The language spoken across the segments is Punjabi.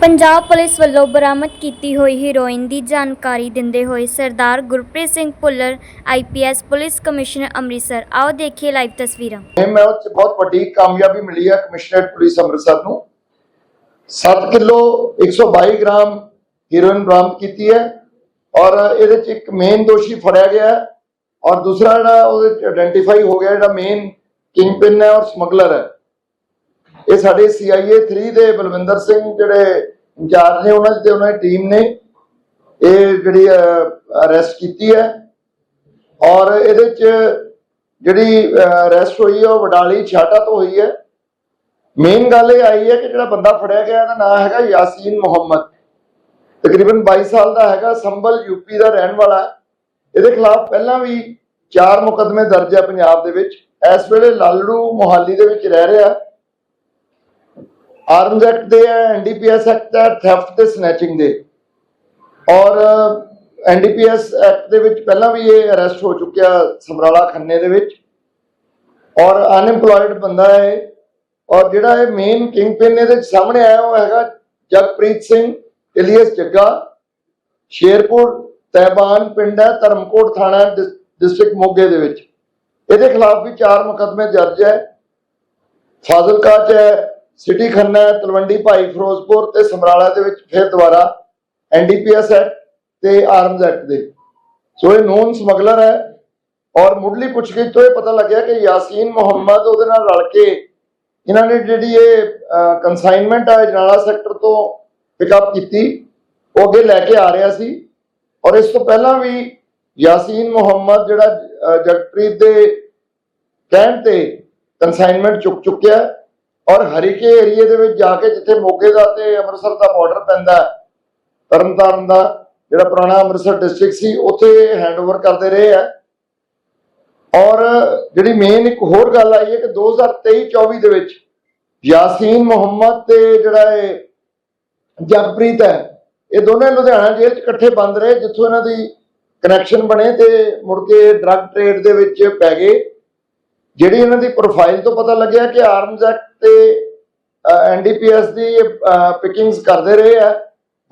ਪੰਜਾਬ ਪੁਲਿਸ ਵੱਲੋਂ ਬਰਾਮਦ ਕੀਤੀ ਹੋਈ ਹੀਰੋਇਨ ਦੀ ਜਾਣਕਾਰੀ ਦਿੰਦੇ ਹੋਏ Sardar Gurpreet Singh Bhullar IPS police commissioner Amritsar. ਆਓ ਦੇਖੀਏ ਲਾਈਵ ਤਸਵੀਰਾਂ। ਮੁਹਿੰਮ ਹੈ ਉਹ 'ਚ ਬਹੁਤ ਵੱਡੀ ਕਾਮਯਾਬੀ ਮਿਲੀ ਹੈ ਕਮਿਸ਼ਨਰੇਟ ਪੁਲਿਸ ਅੰਮ੍ਰਿਤਸਰ ਨੂੰ। 7 ਕਿਲੋ 122 ਗ੍ਰਾਮ ਹੀਰੋਇਨ ਬਰਾਮਦ ਕੀਤੀ ਹੈ ਔਰ ਇਹਦੇ ਚ ਇੱਕ ਮੇਨ ਦੋਸ਼ੀ ਫੜਿਆ ਗਿਆ ਹੈ ਔਰ ਦੂਸਰਾ ਜਿਹੜਾ ਉਹਦੇ ਆਇਡੈਂਟੀਫਾਈ ਹੋ ਗਿਆ ਜਿਹੜਾ ਮੇਨ ਕਿੰਗਪਿਨ ਹੈ ਔਰ ਸਮਗਲਰ ਹੈ। ਇਹ ਸਾਡੇ CIA 3 ਦੇ ਬਲਵਿੰਦਰ ਸਿੰਘ ਜਿਹੜੇ ਇੰਚਾਰਜ ਨੇ, ਉਹਨਾਂ ਦੀ ਉਹਨਾਂ ਦੀ ਟੀਮ ਨੇ ਇਹ ਜਿਹੜੀ ਅਰੈਸਟ ਕੀਤੀ ਹੈ। ਔਰ ਇਹਦੇ ਚ ਜਿਹੜੀ ਅਰੈਸਟ ਹੋਈ ਹੈ, ਉਹ ਵਡਾਲੀ ਛਾਟਾ ਤੋਂ ਹੋਈ ਹੈ। ਮੇਨ ਗੱਲ ਇਹ ਆਈ ਹੈ ਕਿ ਜਿਹੜਾ ਬੰਦਾ ਫੜਿਆ ਗਿਆ, ਇਹਦਾ ਨਾਮ ਹੈਗਾ ਯਾਸੀਨ ਮੁਹੰਮਦ। ਤਕਰੀਬਨ 22 ਸਾਲ ਦਾ ਹੈਗਾ, ਸੰਭਲ ਯੂਪੀ ਦਾ ਰਹਿਣ ਵਾਲਾ ਇਹਦੇ ਖਿਲਾਫ ਪਹਿਲਾਂ ਵੀ ਚਾਰ ਮੁਕੱਦਮੇ ਦਰਜ ਹੈ ਪੰਜਾਬ ਦੇ ਵਿੱਚ। ਇਸ ਵੇਲੇ ਲਾਲੜੂ ਮੁਹਾਲੀ ਦੇ ਵਿੱਚ ਰਹਿ ਰਿਹਾ ਆਰਮਜ਼ ਐਕਟ ਦੇ ਹੈ ਐਨਡੀਪੀਐਸ ਐਕਟ ਹੈ ਥੈਫਟ ਤੇ ਸਨੈਚਿੰਗ ਦੇ। ਔਰ ਐਨਡੀਪੀਐਸ ਐਕਟ ਦੇ ਵਿੱਚ ਪਹਿਲਾਂ ਵੀ ਇਹ ਅਰੈਸਟ ਹੋ ਚੁੱਕਿਆ ਸਮਰਾਲਾ ਖੰਨੇ ਦੇ ਵਿੱਚ। ਔਰ ਅਨਐਮਪਲੋਇਡ ਬੰਦਾ ਹੈ ਔਰ ਜਿਹੜਾ ਇਹ ਮੇਨ ਕਿੰਗ ਪਿਨ ਇਹਦੇ ਸਾਹਮਣੇ ਆਇਆ ਉਹ ਹੈਗਾ ਜਗਪ੍ਰੀਤ ਸਿੰਘ ਇਲੀਅਸ ਜੱਗਾ। ਸ਼ੇਰਪੁਰ ਤੈਬਾਨ ਪਿੰਡ ਹੈ, ਧਰਮਕੋਟ ਥਾਣਾ ਡਿਸਟ੍ਰਿਕਟ ਮੋਗੇ ਦੇ ਵਿੱਚ। ਇਹਦੇ ਖਿਲਾਫ ਵੀ ਚਾਰ ਮੁਕੱਦਮੇ ਦਰਜ ਹੈ। ਫਾਜ਼ਿਲਕਾ ਚ ਹੈ ਸਿਟੀ ਖੰਨਾ, ਤਲਵੰਡੀ ਭਾਈ, ਫਿਰੋਜ਼ਪੁਰ ਤੇ ਸਮਰਾਲਾ ਦੇ ਵਿੱਚ ਫਿਰ ਦੁਬਾਰਾ ਐਨਡੀਪੀਐਸ ਐਕਟ ਤੇ ਆਰਮਜ਼ ਐਕਟ ਦੇ। ਸੋ ਇਹ ਨੋਨ ਸਮਗਲਰ ਹੈ ਔਰ ਮੁੱਢਲੀ ਪੁੱਛਗਿੱਛ ਤੋਂ ਇਹ ਪਤਾ ਲੱਗਿਆ ਕਿ ਯਾਸੀਨ ਮੁਹੰਮਦ ਉਹਦੇ ਨਾਲ ਰਲ ਕੇ ਇਹਨਾਂ ਨੇ ਜਿਹੜੀ ਇਹ ਕਨਸਾਈਨਮੈਂਟ ਆ ਜਨਾਲਾ ਸੈਕਟਰ ਤੋਂ ਪਿਕਅਪ ਕੀਤੀ, ਉਹ ਅੱਗੇ ਲੈ ਕੇ ਆ ਰਿਹਾ ਸੀ ਔਰ ਇਸ ਤੋਂ ਪਹਿਲਾਂ ਵੀ ਯਾਸੀਨ ਮੁਹੰਮਦ ਜਿਹੜਾ ਜਗਪ੍ਰੀਤ ਦੇ ਕਹਿਣ ਤੇ ਕਨਸਾਈਨਮੈਂਟ ਚੁੱਕ ਚੁੱਕਿਆ ਔਰ ਹਰੀਕੇ ਏਰੀਏ ਦੇ ਵਿੱਚ ਜਾ ਕੇ ਜਿੱਥੇ ਮੋਗੇ ਦਾ ਤੇ ਅੰਮ੍ਰਿਤਸਰ ਦਾ ਬਾਰਡਰ ਪੈਂਦਾ ਤਰਨਤਾਰਨ ਦਾ, ਜਿਹੜਾ ਪੁਰਾਣਾ ਅੰਮ੍ਰਿਤਸਰ ਡਿਸਟ੍ਰਿਕਟ ਸੀ, ਉੱਥੇ ਹੈਂਡਓਵਰ ਕਰਦੇ ਰਹੇ ਆ ਔਰ ਜਿਹੜੀ ਮੇਨ ਇੱਕ ਹੋਰ ਗੱਲ ਆਈ ਹੈ ਕਿ 2023-24 ਦੇ ਵਿੱਚ ਯਾਸੀਨ ਮੁਹੰਮਦ ਤੇ ਜਿਹੜਾ ਇਹ ਜਗਪ੍ਰੀਤ ਹੈ, ਇਹ ਦੋਨੇ ਲੁਧਿਆਣਾ ਜੇਲ੍ਹ 'ਚ ਇਕੱਠੇ ਬੰਦ ਰਹੇ, ਜਿੱਥੋਂ ਇਹਨਾਂ ਦੀ ਕਨੈਕਸ਼ਨ ਬਣੇ ਤੇ ਮੁੜ ਕੇ ਡਰੱਗ ਟ੍ਰੇਡ ਦੇ ਵਿੱਚ ਪੈ ਗਏ। ਜਿਹੜੀ ਇਹਨਾਂ ਦੀ ਪ੍ਰੋਫਾਈਲ ਤੋਂ ਪਤਾ ਲੱਗਿਆ ਕਿ ਆਰਮਜ਼ ਐਕਟ ਤੇ ਐਨਡੀਪੀਐਸ ਦੀ ਪਿਕਿੰਗਸ ਕਰਦੇ ਰਹੇ ਆ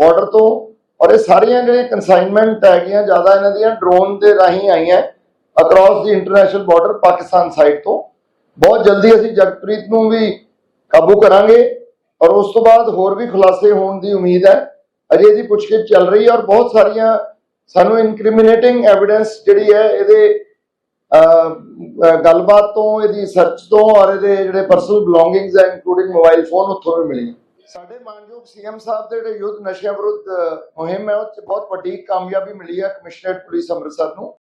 ਬਾਰਡਰ ਤੋਂ, ਔਰ ਇਹ ਸਾਰੀਆਂ ਜਿਹੜੀਆਂ ਕਨਸਾਈਨਮੈਂਟ ਹੈਗੀਆਂ, ਜ਼ਿਆਦਾ ਇਹਨਾਂ ਦੀਆਂ ਡਰੋਨ ਦੇ ਰਾਹੀਂ ਆਈਆਂ across the international border Pakistan side ਤੋਂ। ਬਹੁਤ ਜਲਦੀ ਅਸੀਂ ਜਗਪ੍ਰੀਤ ਨੂੰ ਵੀ ਕਾਬੂ ਕਰਾਂਗੇ, ਔਰ ਉਸ ਤੋਂ ਬਾਅਦ ਹੋਰ ਵੀ ਖੁਲਾਸੇ ਹੋਣ ਦੀ ਉਮੀਦ ਹੈ। ਅਜੇ ਇਹਦੀ ਪੁੱਛਗਿੱਛ ਚੱਲ ਰਹੀ ਹੈ, ਔਰ ਬਹੁਤ ਸਾਰੀਆਂ ਸਾਨੂੰ ਇਨਕ੍ਰਿਮੀਨੇਟਿੰਗ ਐਵੀਡੈਂਸ ਜਿਹੜੀ ਹੈ, ਇਹਦੇ ਗੱਲਬਾਤ ਤੋਂ, ਇਹਦੀ ਸਰਚ ਤੋਂ ਔਰ ਇਹਦੇ ਜਿਹੜੇ ਪਰਸਨਲ ਬਿਲੋਂਗਿੰਗਸ ਹੈ ਇਨਕਲੂਡਿੰਗ ਮੋਬਾਈਲ ਫੋਨ ਉੱਥੋਂ ਵੀ ਮਿਲੀ। ਸਾਡੇ ਮਾਨਯੋਗ ਸੀਐਮ ਸਾਹਿਬ ਦੇ ਜਿਹੜੇ ਯੁੱਧ ਨਸ਼ਿਆਂ ਵਿਰੁੱਧ ਮੁਹਿੰਮ ਹੈ, ਉਹ 'ਚ ਬਹੁਤ ਵੱਡੀ ਕਾਮਯਾਬੀ ਮਿਲੀ ਹੈ, ਕਮਿਸ਼ਨਰੇਟ ਪੁਲਿਸ ਅੰਮ੍ਰਿਤਸਰ ਨੂੰ।